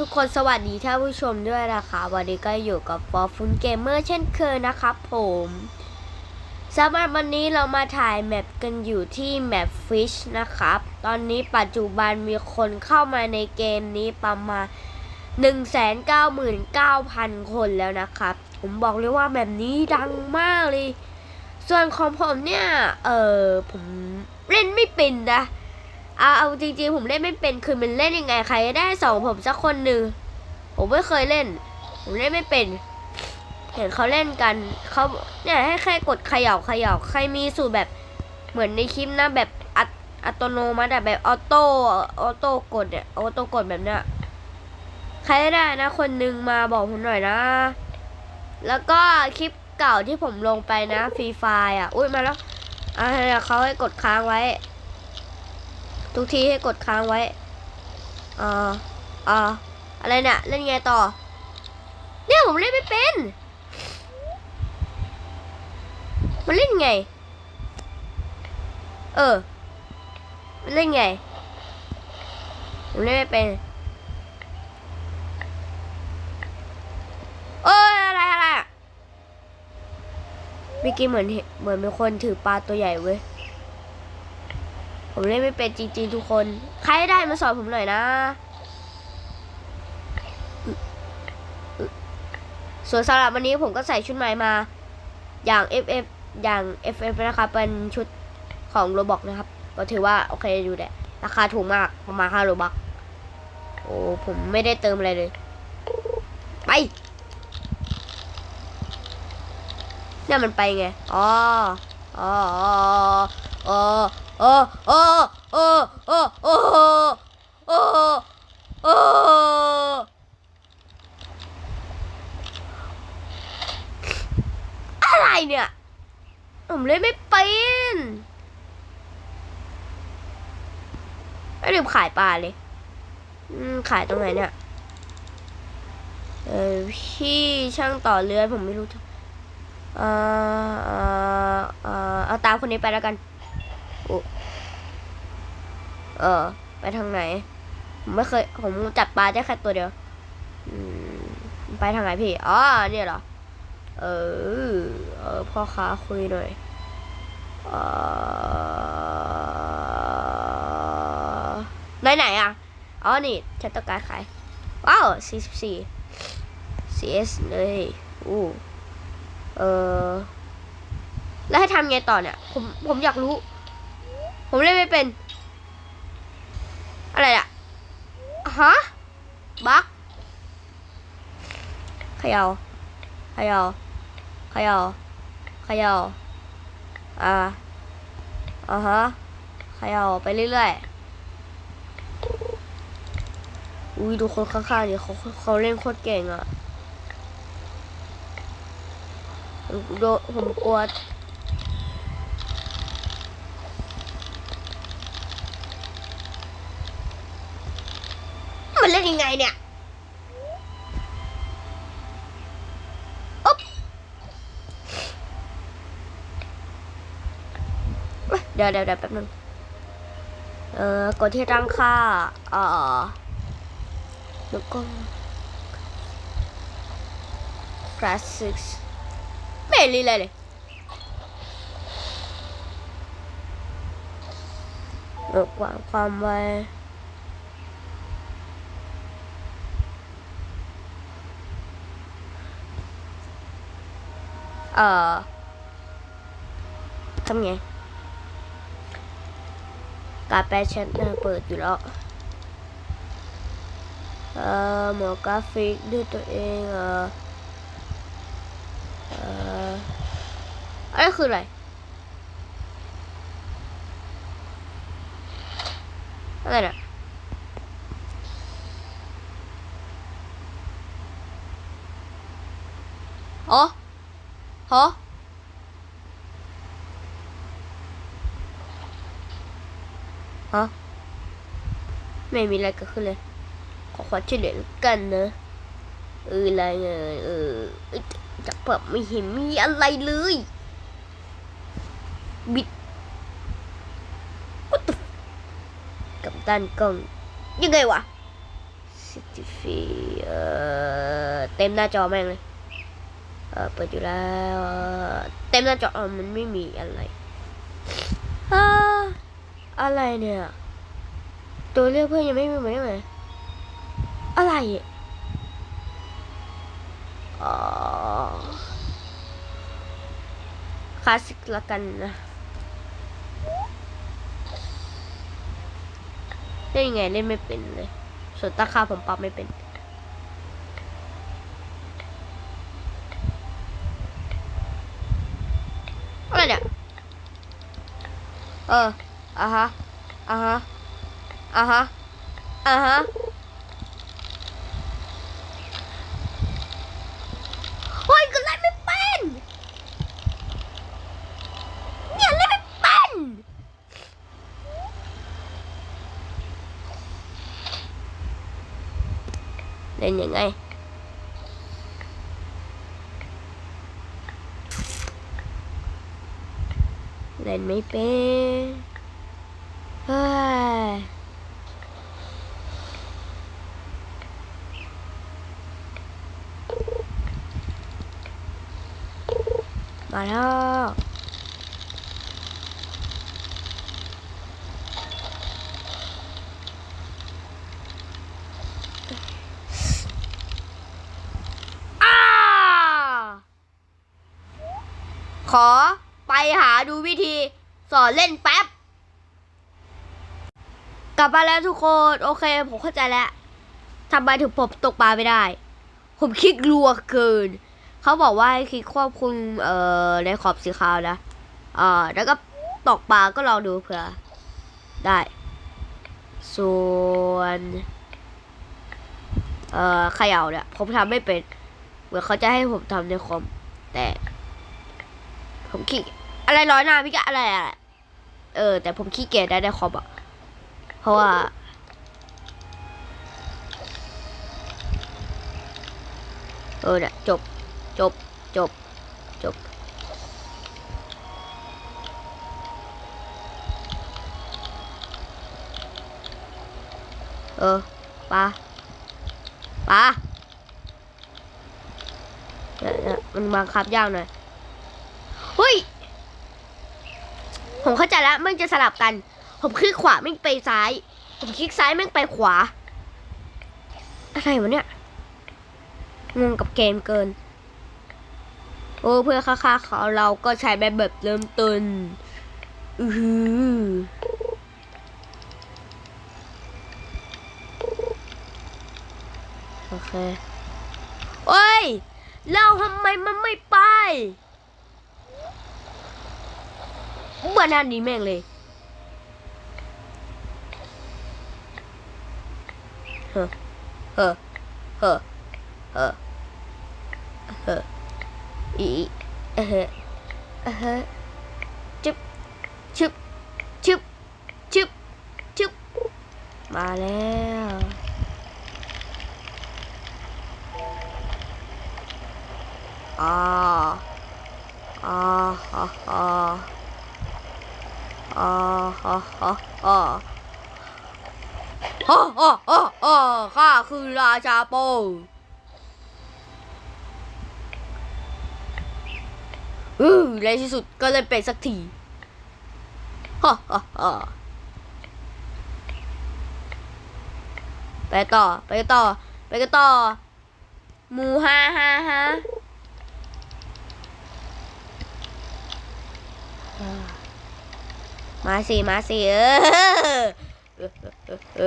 ทุกคนสวัสดีท่านผู้ชมด้วยนะคะ วันนี้ก็อยู่กับฟอร์ฟุนเกมเมอร์เช่นเคยนะครับผมสำหรับวันนี้เรามาถ่ายแมปกันอยู่ที่แมปฟิชนะครับ ตอนนี้ปัจจุบันมีคนเข้ามาในเกมนี้ประมาณ 199,000 คนแล้วนะครับ ผมบอกเลยว่าแบบนี้ดังมากเลย ส่วนของผมเนี่ย เออผมเล่นไม่เป็นนะ เอาเอาจริงๆ ผมเล่นไม่เป็นคือมันเล่นยังไงใครได้สองผมสักคนหนึ่งผมไม่เคยเล่น ผมเล่นไม่เป็นเห็นเขาเล่นกันเขาเนี่ยให้แค่กดเขย่าเขย่าใครมีสูตรแบบเหมือนในคลิปนะแบบอัตอัตโนมัติแบบออโต้ออโต้กดเนี่ยออโต้กดแบบเนี้ยใครได้นะ คนหนึงมาบอกผมหน่อยนะ แล้วก็คลิปเก่าที่ผมลงไปนะฟรีไฟอะ อุ้ยมาแล้วอะเขาให้กดค้างไว้ ทุกทีให้กดค้างไว้อ่าอ่าอะไรเนี่ยเล่นไงต่อ เนี่ยผมเล่นไม่เป็น มันเล่นไง เออ มันเล่นไงผมเล่นไม่เป็นเอ้ยอะไรอะไรเมื่อกี้เหมือนเห็นเหมือนมีคนถือปลาตัวใหญ่เว้ย ผมเล่นไม่เป็นจริงๆทุกคน ใครได้มาสอนผมหน่อยนะส่วนสำหรับวันนี้ผมก็ใส่ชุดใหม่มา อย่าง FF อย่าง FF นะครับเป็นชุดของโรบอกนะครับ ก็ถือว่าโอเคอยู่แหละราคาถูกมากประมาณ5โรบักโอ้ผมไม่ได้เติมอะไรเลย ไปเนี่ยมันไปไงอ๋ออ๋ออ๋อ อ๋อโอ้โอ้โอ้โอ้โอ้โอ้อะไรเนี่ย ผมเล่นไม่เป็นไม่ลืมขายปลาเลยขายตรงไหนเนี่ย เออพี่ช่างต่อเรือผมไม่รู้ เอ่อเอ่อเอ่อเอาตามคนนี้ไปแล้วกัน เออ ไปทางไหน ผมไม่เคย ผมจับปลาได้แค่ตัวเดียวไปทางไหนพี่อ๋อเนี่ยเหรอ เออ เออ พ่อค้าคุยหน่อยเออไหนไหนอะ อ๋อ นี่ฉันต้องการขาย ว้าว44 CS เลยอู้เออ แล้วให้ทำไงต่อเนี่ย ผม ผมอยากรู้ ผมเล่นไม่เป็น อะไรอะฮะบักเขยาเขยาเขยาเขยาอ่าอ่าฮะเขยาไปเรื่อยๆอุ้ยดูคนข้างๆดิเขาเขาเล่นโคตรเก่งอะโดผมกลัว มัน เล่นยังไงเนี่ยอ๊บเดี๋ยวเดี๋ยวเดี๋ยวแป๊บนึงเอ่อกดที่ตั้งค่าเอ่อแล้วก็ graphics ไม่เห็นรีเลยเลยเออความความไว เอ่อทำไง การแปลชันเนอร์เปิดอยู่แล้ว เอ่อหมอกรา ฟิกด้วยตัวเองเอ่อเอ่ออันนี้คืออะไรอะไรเนี่ยอ๋อ ฮะฮะไม่มีอะไรเกิดขึ้นเลย ขอความช่วยเหลือกันนะเอออะไรเงี้ยเออจะแบบไม่เห็นมีอะไรเลย บิด What the กับด้านกล้อง ยังไงวะสิสิฟีเอ่อเต็มหน้าจอแม่งเลย เออเปิดอยู่แล้ว เต็มหน้าจอมันไม่มีอะไรอะไรเนี่ย ตัวเลือกเพื่อนยังไม่มีไหมไหมอะไรอ๋อคลาสสิกละกันนะเล่นยังไงเล่นไม่เป็นเลย ส่วนตั้งค่าผมปรับไม่เป็น อะไรเนี่ย เอออะฮะอะฮะอะฮะอะฮะโอ้ยก็เล่ นไม่เป็นเนี่ยเล่นไม่เป็นเล่นยังไงเล่นไม่เป็นเฮ้ยมาแล้วอ้า ขอไป หาดูวิธีสอนเล่นแป๊บ กลับมาแล้วทุกคน โอเค ผมเข้าใจแล้วทำไมถึงผมตกปลาไม่ได้ ผมคลิกรัวเกิน เขาบอกว่าให้คลิกควบคุมเอ่อในขอบสีขาวนะเอ่อแล้วก็ตกปลาก็ลองดูเผื่อ ได้ ส่วนเอ่อเขย่าเนี่ยผมทำไม่เป็น เหมือนเขาจะให้ผมทำในคอมแต่ผมขี้ อะไรร้อยหน้าพี่กะอะไรอะไรเออ แต่ผมขี้เกียจได้ในคอมอะเพราะว่าเออเนี่ยจบจบจบจบเออปลาปลาเนี่ยมันบังคับยากหน่อย เฮ้ย ผมเข้าใจแล้วมันจะสลับกัน ผมคลิกขวาแม่ไปซ้าย ผมคลิกซ้ายแม่ไปขวา อะไรวะเนี่ยงงกับเกมเกิน โอ้เพื่อค่าค่าเขาเราก็ใช้แบบแบบเริ่มต้นอือหือโอเค โอ้ย เราทำไมมันไม่ไป เมื่อนั้นนี้แม่งเลยเฮ้อเฮ้อเฮ้อเฮ้อเฮ้ออีเฮ้อเออเฮ้อจึ๊บชึบชึบชึบชึบมาแล้วอ่าอ่าฮ่าฮ่า อ่าฮ่าฮ่าฮ่าฮ่าฮ่าฮ่าฮ่าข้าคือราชาโปอือในที่สุดก็เลยเป็นสักทีฮ่าฮ่าฮ่าไปต่อ ไปต่อ ไปกันต่อหมูฮ่าฮ่าฮ่า มาสิมาสิเออเออเอ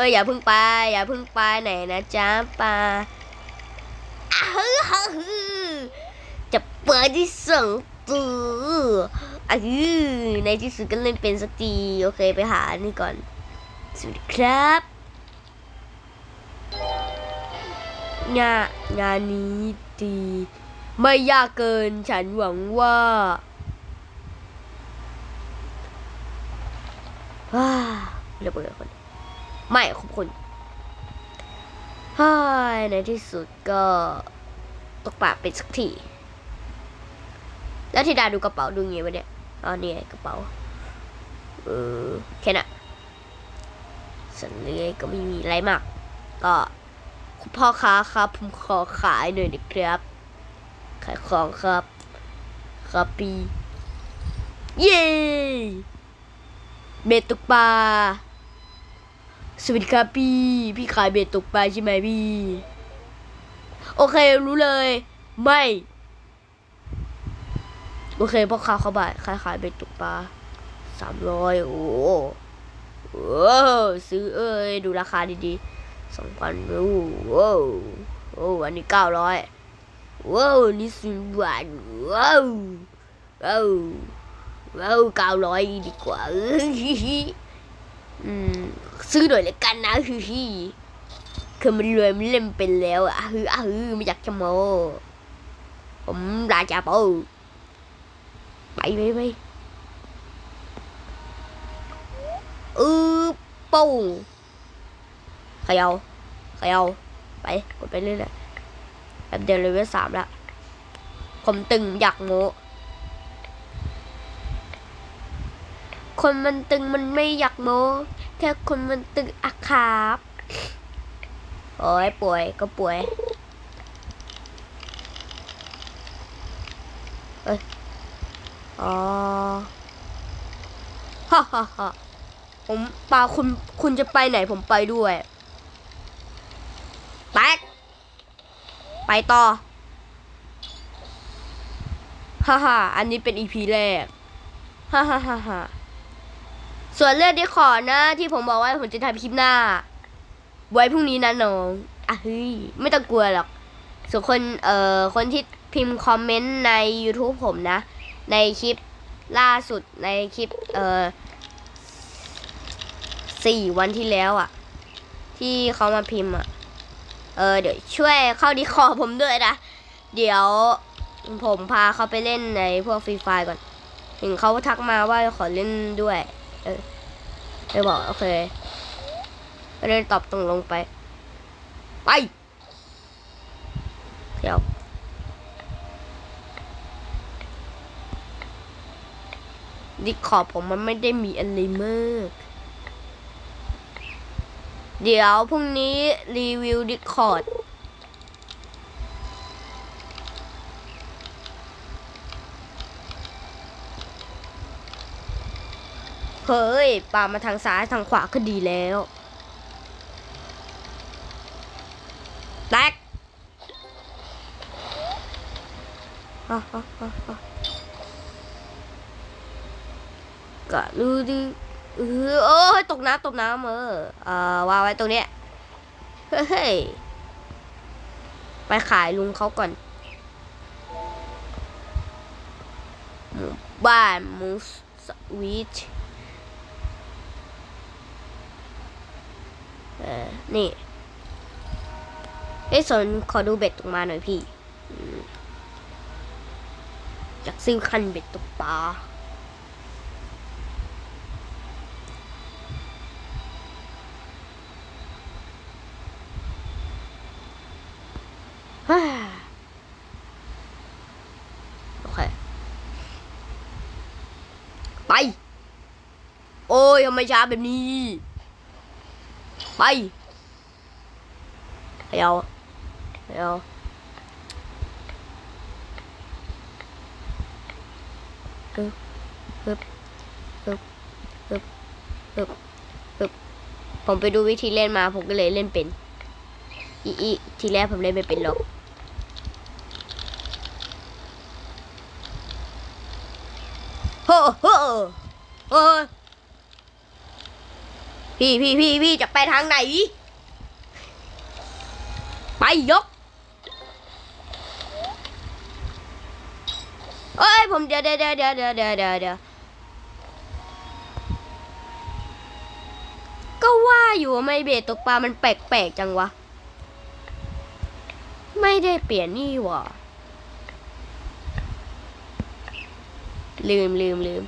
ออย่าพึ่งไป อย่าพึ่งไปไหนนะจ๊ะปลาอ้าวฮึฮึฮึจะเปิดที่สองตัวอะฮึในที่สุดก็เล่นเป็นสักทีโอเคไปหาอันนี่ก่อนสวัสดีครับงานงานนี้ดี ไม่ยากเกินฉันหวังว่า ว้าระเบิดคน ไม่ขอบคุณฮ้ยในที่สุดก็ตกปลาเป็นสักที แล้วที่ดาดูกระเป๋าดูไงวะเนี่ยอ๋อนี่ไงกระเป๋า เออแค่นั้นสันเลยก็ไม่มีอะไรมาก ก็คุณพ่อค้าครับผมขอขายหน่อยนะครับ ขายของครับ ครับปี เย้ เบ็ดตกปลา สวัสดีครับพี่ พี่ขายเบ็ดตกปลาใช่ไหมพี่ โอเครู้เลย ไม่ โอเคพ่อค้าเขาบายขายขายเบ็ดตกปลาสามร้อยโอ้โหโอ้ซื้อเอ้ย ดูราคาดีๆสองพันโอ้โหโอ้อันนี้เก้าร้อยว้าวนี่สิบบาทว้าวว้าว ว้าวเก้าร้อยดีกว่าเอ้ยอืมซื้อหน่อยเลยกันนะคือที่คือมันรวยมันเล่นเป็นแล้วอะฮืออะฮือไม่อยากจะโมผมราชาโปไปไปไปเออปูเขยาเขยาไปกดไปเรื่อยๆแบบเดียวเลเวลสามแล้วผมตึงอยากโม คนมันตึงมันไม่อยากโมแค่คนมันตึงอะครับโอ้ยป่วยก็ป่วยเอ้ยอ๋อฮ่าฮ่าฮ่าผมปาคุณคุณจะไปไหนผมไปด้วยแตกไปต่อฮ่าฮ่าอันนี้เป็นอีพีแรกฮ่าฮ่าฮ่าฮ่า ส่วนเรื่องที่ขอนะ ที่ผมบอกว่าผมจะทำคลิปหน้า ไว้พรุ่งนี้นะน้องอะเฮ้ยไม่ต้องกลัวหรอก ส่วนคนเอ่อคนที่พิมพ์คอมเมนต์ใน YouTube ผมนะ ในคลิปล่าสุดในคลิปเอ่อสี่วันที่แล้วอะ่ะ ที่เขามาพิมพ์อะ่ะ เออเดี๋ยวช่วยเข้าดีคอผมด้วยนะ เดี๋ยวผมพาเขาไปเล่นในพวกฟรีไฟก่อน เห็นเขาทักมาว่าขอเล่นด้วย เออเลยบอกโอเคก็เลยตอบตรงลงไป ไปเดี๋ยวดิคอร์ผมมันไม่ได้มีอะไรมากเดี๋ยวพรุ่งนี้รีวิวดิคอร์ด เฮ้ยป่ามาทางซ้ายทางขวาก็ดีแล้วแตกอะอะอะอะก็ดูดิเออโอ้ยตกน้ำตกน้ำเออเออวางไว้ตรงเนี้ยเฮ้ยไปขายลุงเขาก่อนหมู่บ้านมูสวิช ออนี่ไอ้สนขอดูเบ็ดตกมาหน่อยพี่อยากซื้อคันเบ็ดตกปลาโอเค ไป โอ้ยทำไมช้าแบบนี้ ไปเดี๋ยวเดี๋ยวฮึบฮึบฮึบฮึบฮึบฮึบผมไปดูวิธีเล่นมา ผมก็เลยเล่นเป็น อีอีทีแรกผมเล่นไม่เป็นหรอกโฮ้โฮ้โอ้ย พี่พี่พี่พี่จะไปทางไหน ไปยกเอ้ยผมเดี๋ยวเดี๋ยวเดี๋ยวเดี๋ยวเดี๋ยวเดี๋ยวเดี๋ยวก็ว่าอยู่ว่าไม่เบตกปลา มันแปลกๆจังวะ ไม่ได้เปลี่ยนนี่หว่าลืมลืมลืม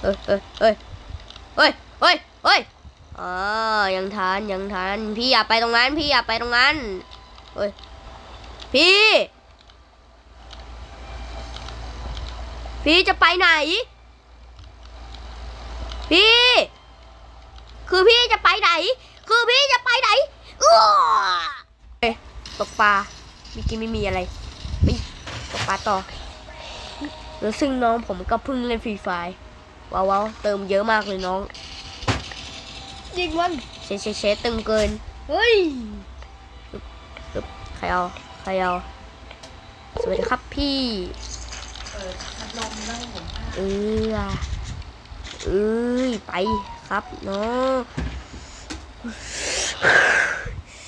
เฮ้ยเฮ้ยเฮ้ยเฮ้ยเฮ้ยเฮ้ยอ๋อยังทันยังทันพี่อย่าไปตรงนั้น พี่อย่าไปตรงนั้นเฮ้ยพี่ พี่จะไปไหน พี่ คือพี่จะไปไหน คือพี่จะไปไหนอ้อเอ๊ะตกปลามื่อกี้ไม่มีอะไรไปตกปลาต่อแล้วซึ่งน้องผมก็เพิ่งเล่นฟรีไฟ วว้าว เติมเยอะมากเลยน้อง ยิงมันเชเชเชตึงเกิน เฮ้ยใครเอาใครเอาสวัสดีครับพี่เปิดพัดลมนั่งผมเออเอ้ยไปครับน้อง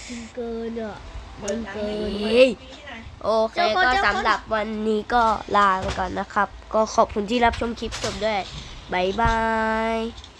มันเกินอะเปิดดังเกินเปิดเฮ้ยที่ไหนโอเคเจ้าคนก็เจ้าคนสำหรับวันนี้ก็ลาไปก่อนนะครับ ก็ขอบคุณที่รับชมคลิปจบด้วย บายบาย